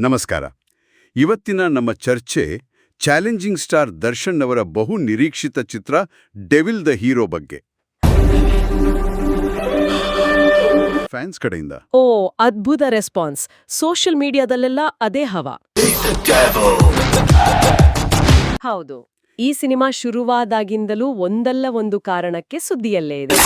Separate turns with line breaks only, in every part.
ನಮಸ್ಕಾರ. ಇವತ್ತಿನ ನಮ್ಮ ಚರ್ಚೆ ಚಾಲೆಂಜಿಂಗ್ ಸ್ಟಾರ್ ದರ್ಶನ್ ಅವರ ಬಹು ನಿರೀಕ್ಷಿತ ಚಿತ್ರ ಡೆವಿಲ್ ದ ಹೀರೋ ಬಗ್ಗೆ. ಫ್ಯಾನ್ಸ್ ಕಡೆಯಿಂದ.
ಓ ಅದ್ಭುತ ರೆಸ್ಪಾನ್ಸ್. ಸೋಷಿಯಲ್ ಮೀಡಿಯಾದಲ್ಲೆಲ್ಲ ಅದೇ ಹವಾ. ಹೌದು. ಈ ಸಿನಿಮಾ ಶುರುವಾದಾಗಿಂದಲೂ ಒಂದಲ್ಲ ಒಂದು ಕಾರಣಕ್ಕೆ ಸುದ್ದಿಯಲ್ಲೇ ಇದೆ.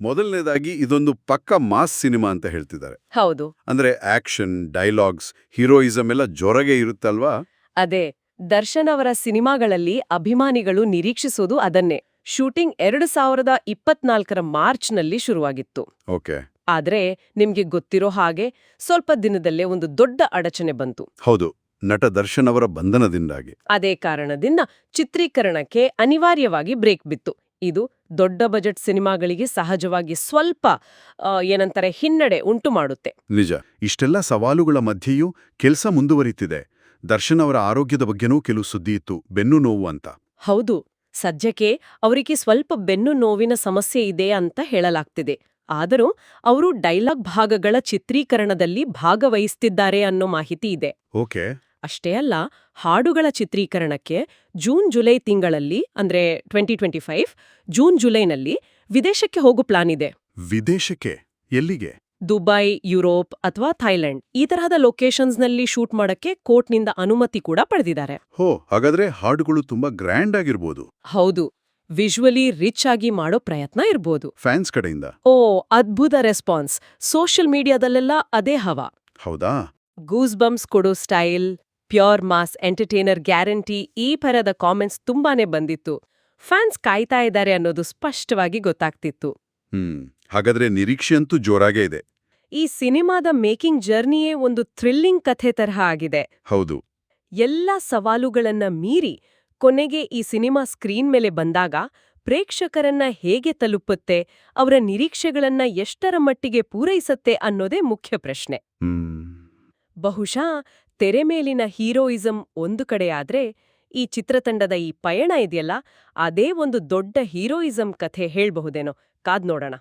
ಮೊದಲನೇದಾಗಿ ಇದೊಂದು ಪಕ್ಕ ಮಾಸ್ ಸಿನಿಮಾ ಅಂತ ಹೇಳ್ತಿದ್ದಾರೆ.
ಹೌದು.
ಅಂದ್ರೆ ಆಕ್ಷನ್ ಡೈಲಾಗ್ಸ್ ಹೀರೋಯಿಸಂ ಎಲ್ಲ ಜೊರಗೆ ಇರುತ್ತಲ್ವಾ?
ಅದೇ ದರ್ಶನ್ ಅವರ ಸಿನಿಮಾಗಳಲ್ಲಿ ಅಭಿಮಾನಿಗಳು ನಿರೀಕ್ಷಿಸೋದು ಅದನ್ನೇ. ಶೂಟಿಂಗ್ ಎರಡು ಸಾವಿರದ ಇಪ್ಪತ್ನಾಲ್ಕರ ಮಾರ್ಚ್ನಲ್ಲಿ ಶುರುವಾಗಿತ್ತು.
ಓಕೆ.
ಆದ್ರೆ ನಿಮ್ಗೆ ಗೊತ್ತಿರೋ ಹಾಗೆ ಸ್ವಲ್ಪ ದಿನದಲ್ಲೇ ಒಂದು ದೊಡ್ಡ ಅಡಚಣೆ ಬಂತು.
ಹೌದು. ನಟ ದರ್ಶನ್ ಅವರ ಬಂಧನದಿಂದಾಗಿ.
ಅದೇ ಕಾರಣದಿಂದ ಚಿತ್ರೀಕರಣಕ್ಕೆ ಅನಿವಾರ್ಯವಾಗಿ ಬ್ರೇಕ್ ಬಿತ್ತು. ಇದು ದೊಡ್ಡ ಬಜೆಟ್ ಸಿನಿಮಾಗಳಿಗೆ ಸಹಜವಾಗಿ ಸ್ವಲ್ಪ ಏನಂತಾರೆ ಹಿನ್ನಡೆ ಉಂಟು ಮಾಡುತ್ತೆ.
ನಿಜ. ಇಷ್ಟೆಲ್ಲ ಸವಾಲುಗಳ ಮಧ್ಯೆಯೂ ಕೆಲಸ ಮುಂದುವರಿತಿದೆ. ದರ್ಶನ್ ಅವರ ಆರೋಗ್ಯದ ಬಗ್ಗೆನೂ ಕೆಲವು ಸುದ್ದಿ ಇತ್ತು. ಬೆನ್ನು ನೋವು ಅಂತ.
ಹೌದು. ಸದ್ಯಕ್ಕೆ ಅವರಿಗೆ ಸ್ವಲ್ಪ ಬೆನ್ನು ನೋವಿನ ಸಮಸ್ಯೆ ಇದೆ ಅಂತ ಹೇಳಲಾಗ್ತಿದೆ. ಆದರೂ ಅವರು ಡೈಲಾಗ್ ಭಾಗಗಳ ಚಿತ್ರೀಕರಣದಲ್ಲಿ ಭಾಗವಹಿಸ್ತಿದ್ದಾರೆ ಅನ್ನೋ ಮಾಹಿತಿ ಇದೆ.
ಓಕೆ.
ಅಷ್ಟೇ ಅಲ್ಲ ಹಾಡುಗಳ ಚಿತ್ರೀಕರಣಕ್ಕೆ ಜೂನ್ ಜುಲೈ ತಿಂಗಳಲ್ಲಿ ಅಂದ್ರೆ ಟ್ವೆಂಟಿ ಟ್ವೆಂಟಿ ಫೈವ್ ಜೂನ್ ಜುಲೈನಲ್ಲಿ ವಿದೇಶಕ್ಕೆ ಹೋಗೋ ಪ್ಲಾನ್ ಇದೆ.
ವಿದೇಶಕ್ಕೆ? ಎಲ್ಲಿಗೆ?
ದುಬೈ ಯುರೋಪ್ ಅಥವಾ ಥೈಲ್ಯಾಂಡ್ ಈ ತರಹದ ಲೊಕೇಶನ್ಸ್ನಲ್ಲಿ ಶೂಟ್ ಮಾಡಕ್ಕೆ ಕೋರ್ಟ್ನಿಂದ ಅನುಮತಿ ಕೂಡ ಪಡೆದಿದ್ದಾರೆ.
ಹೋ ಹಾಗಾದ್ರೆ ಹಾಡುಗಳು ತುಂಬಾ ಗ್ರ್ಯಾಂಡ್ ಆಗಿರ್ಬೋದು.
ಹೌದು. ವಿಜುವಲಿ ರಿಚ್ ಆಗಿ ಮಾಡೋ ಪ್ರಯತ್ನ ಇರ್ಬೋದು.
ಫ್ಯಾನ್ಸ್ ಕಡೆಯಿಂದ.
ಓ ಅದ್ಭುತ ರೆಸ್ಪಾನ್ಸ್. ಸೋಷಿಯಲ್ ಮೀಡಿಯಾದಲ್ಲೆಲ್ಲ ಅದೇ ಹವಾ.
ಹೌದಾ?
ಗೂಸ್ ಬಂಪ್ಸ್ ಕೊಡೋ style pure mass entertainer guarantee ಈ ಪರದ ಕಾಮೆಂಟ್ಸ್ ತುಂಬಾನೇ ಬಂದಿತ್ತು. ಫ್ಯಾನ್ಸ್ ಕಾಯ್ತಾ ಇದ್ದಾರೆ ಅನ್ನೋದು ಸ್ಪಷ್ಟವಾಗಿ ಗೊತ್ತಾಗ್ತಿತ್ತು.
ಹ್ಮ್ ಹಾಗಾದ್ರೆ ನಿರೀಕ್ಷೆಯಂತೂ ಜೋರಾಗೇ ಇದೆ.
ಈ ಸಿನಿಮಾದ ಮೇಕಿಂಗ್ ಜರ್ನಿಯೇ ಒಂದು ಥ್ರಿಲ್ಲಿಂಗ್ ಕಥೆ ತರಹ ಆಗಿದೆ.
ಹೌದು.
ಎಲ್ಲ ಸವಾಲುಗಳನ್ನ ಮೀರಿ ಕೊನೆಗೆ ಈ ಸಿನಿಮಾ ಸ್ಕ್ರೀನ್ ಮೇಲೆ ಬಂದಾಗ ಪ್ರೇಕ್ಷಕರನ್ನ ಹೇಗೆ ತಲುಪುತ್ತೆ ಅವರ ನಿರೀಕ್ಷೆಗಳನ್ನ ಎಷ್ಟರ ಮಟ್ಟಿಗೆ ಪೂರೈಸತ್ತೆ ಅನ್ನೋದೇ ಮುಖ್ಯ ಪ್ರಶ್ನೆ.
ಹ್ಮ್.
ಬಹುಶಃ ತೆರೆ ಮೇಲಿನ ಹೀರೋಯಿಸಂ ಒಂದು ಕಡೆಯಾದ್ರೆ ಈ ಚಿತ್ರತಂಡದ ಈ ಪಯಣ ಇದೆಯಲ್ಲ, ಅದೇ ಒಂದು ದೊಡ್ಡ ಹೀರೋಯಿಸಂ ಕಥೆ ಹೇಳ್ಬಹುದೇನೋ ಕಾದ್ ನೋಡೋಣ